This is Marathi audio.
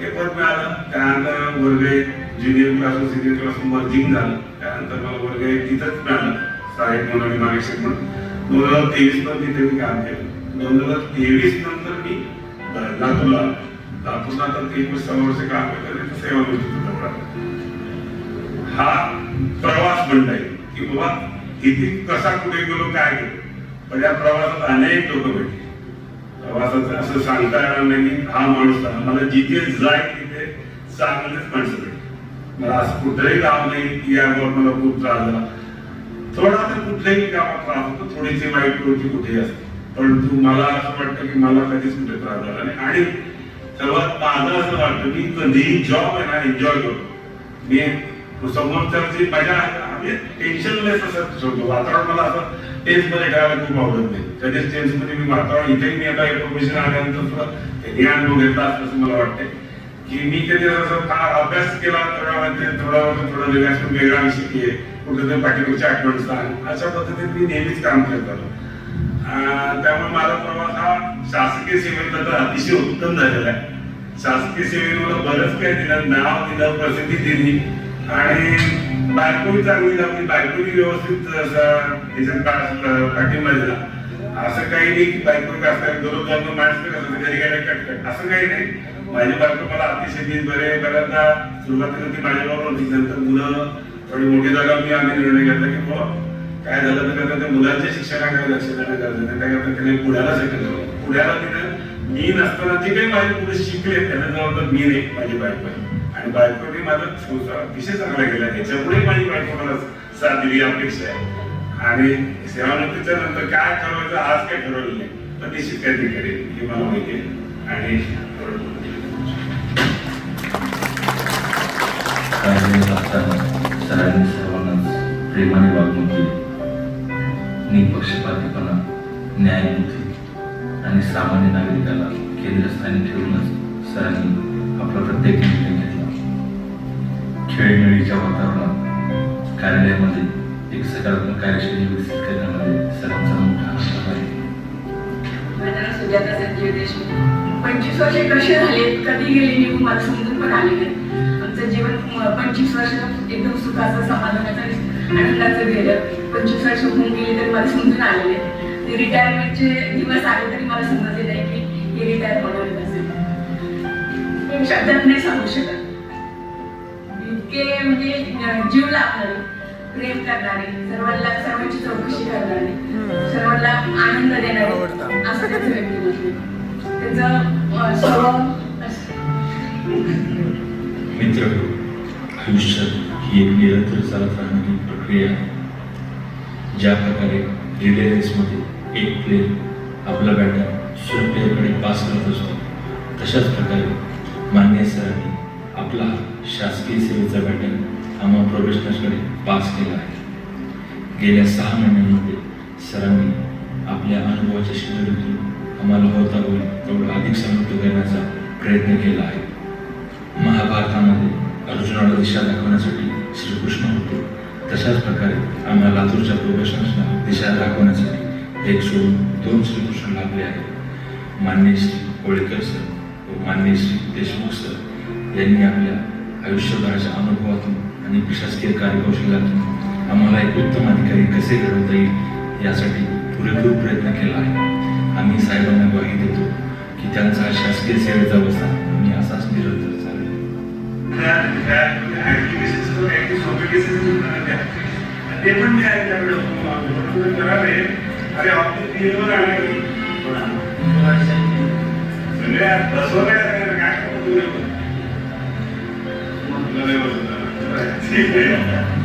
हे पद मिळालं त्यानंतर वर्ग एक junior class senior class merging झालं. त्यानंतर मला वर्ग एक तिथंच मिळालं सहाय्यक म्हणून आणि मार्गदर्शक म्हणून. दोन हजार तेवीस पण तिथे मी काम केलं. दोन हजार तेवीस नंतर मी लातूरला लातूरला आता तेवीस सहा वर्ष काम केलं सेवा मिळतो हा प्रवास म्हणता येईल की बाबा इथे कसा कुठे गेलो काय गेलो. पण या प्रवासात अनेक लोक भेटले. प्रवासाचं असं सांगता येणार नाही हा माणूस मला जिथे जाईल तिथे चांगलेच माणसं भेटले मला असं कुठलंही गाव नाही की यावर मला खूप त्रास झाला. थोडा तर कुठल्याही गावात त्रास होतो थोडीशी वाईट प्रवृत्ती कुठेही असते. परंतु मला असं वाटतं की मला कधीच कुठे त्रास झाला नाही. आणि सर्वात माझं असं वाटतं की कधीही जॉब आहे ना एन्जॉय करतो मी समोरच्या माझ्या म्हणजे टेन्शनलेस असं ठेवतो वातावरण मला असं टेन्समध्ये ठेवायला खूप आवडत नाही. कधीच टेन्समध्ये मी वातावरण इथे मी आता इन्फॉर्मेशन आल्यानंतर सुद्धा ज्ञान अनुभव घेतला असं मला वाटतंय. की मी कधी असं फार अभ्यास केला थोडा म्हणजे थोडा थोडा रिलॅक्स वेगळा विषय की कुठेतरी पाठीमागची आठवण सांग अशा पद्धतीने मी नेहमीच काम करत आलो. त्यामुळे माझा प्रवास हा शासकीय सेवेतला तर अतिशय उत्तम झालेला आहे. शासकीय सेवेने मला बरंच काही दिलं नाव दिलं प्रसिद्धी दिली. आणि बायकोही चांगली लागली बायकोही व्यवस्थित असं पाठिंबा दिला असं काही नाही की बायको काय असं दररोज जाऊन माणसं कसं घरी गेल्या कटकट असं काही नाही. माझी बायको मला अतिशय दिन बरे बऱ्याचदा सुरुवातीला ती माझ्याबरोबर होती नंतर मुलं थोडी मोठी जागा मी आम्ही निर्णय घेतला की बाबा काय झालं तर आता त्या मुलांच्या शिक्षणाकडे लक्ष देणं गरजेचं नाही त्याकरता त्याने पुण्याला सेटल झालं पुण्याला तिने मी नसताना जे काही माझे मुलं शिकले त्यांना जबाबदार मी नाही माझी बायको. आहे आणि बायकोने माझा संसार अतिशय चांगला केला. जेवढे माझी बायको मला साथ दिली अपेक्षा आहे. आणि सेवानिवृत्तीच्या नंतर काय ठरवायचं आज काय ठरवलं नाही. पण ती काहीतरी करेल हे मला माहिती आहे. आणि सरांनी सर्वांना प्रेमाने वागणूक दिली. निपक्षपातीपणा न्यायमूर्ती आणि सामान्य नागरिकाला केंद्रस्थानी ठेवूनच सरांनी आपला प्रत्येक निर्णय खेळमेळीच्या वातावरणात कार्यालयामध्ये एक सकारात्मक कार्यशैली विकसित करण्यामध्ये सर्वांचा मोठा हात आहे. सुजाता संजीव देशमुख. पंचवीस वर्षे कसे झाले? कधी गेले निघून मला समजून पण आले नाही. आमचं जीवन पंचवीस वर्ष एकदम सुखाचं समाधानाचं आनंदाचं गेलं पंचवीस वर्ष होऊन गेले तरी मला समजून आलेले ते रिटायरमेंटचे दिवस आले तरी मला समजले नाही की हे रिटायर होणार असेल. शब्दात नाही सांगू शकत. जीव लावणारे प्रेम करणारी सर्वांना सर्वांची चौकशी करणारी सर्वांना आनंद देणारी असं त्याचं व्यक्तिमत्व त्याचं स्वभाव मित्र आयुष्यात ही एक निरंतर चालत राहणारी प्रक्रिया आहे. ज्या प्रकारे रिले रेसमध्ये एक प्लेअर आपला बॅटर दुसऱ्या प्लेअरकडे पास करत असतो तशाच प्रकारे मान्य सरांनी आपला शासकीय सेवेचा बॅटर आम्हा प्रोफेशनल्सकडे पास केला आहे. गेल्या सहा महिन्यांमध्ये सरांनी आपल्या अनुभवाच्या शिबिरातून आम्हाला होता होईल तेवढं अधिक समृद्ध करण्याचा प्रयत्न केला आहे. महाभारतामध्ये अर्जुनाला दिशा दाखवण्यासाठी श्रीकृष्ण होतो. तशाच प्रकारे आम्हाला लातूरच्या प्रोफेशनल्सला दिशा दाखवण्यासाठी एक सोडून दोन श्रीकृष्ण लाभले आहेत. मान्य श्री कोळेकर सर व मान्य श्री देशमुख सर यांनी आपल्या आयुष्यभराच्या अनुभवातून आणि प्रशासकीय कार्यकौशल्यातून आम्हाला एक उत्तम अधिकारी कसे घडवता येईल यासाठी पुरेपूर प्रयत्न केला आहे. आम्ही साहेबांना ग्वाही देतो की त्यांचा शासकीय सेवेचा बसा आम्ही असाच निरंतर ते पण मी ऐकलं करावे अरे ऑफिस दिलं आणि सगळ्या बसवल्या काय Amém.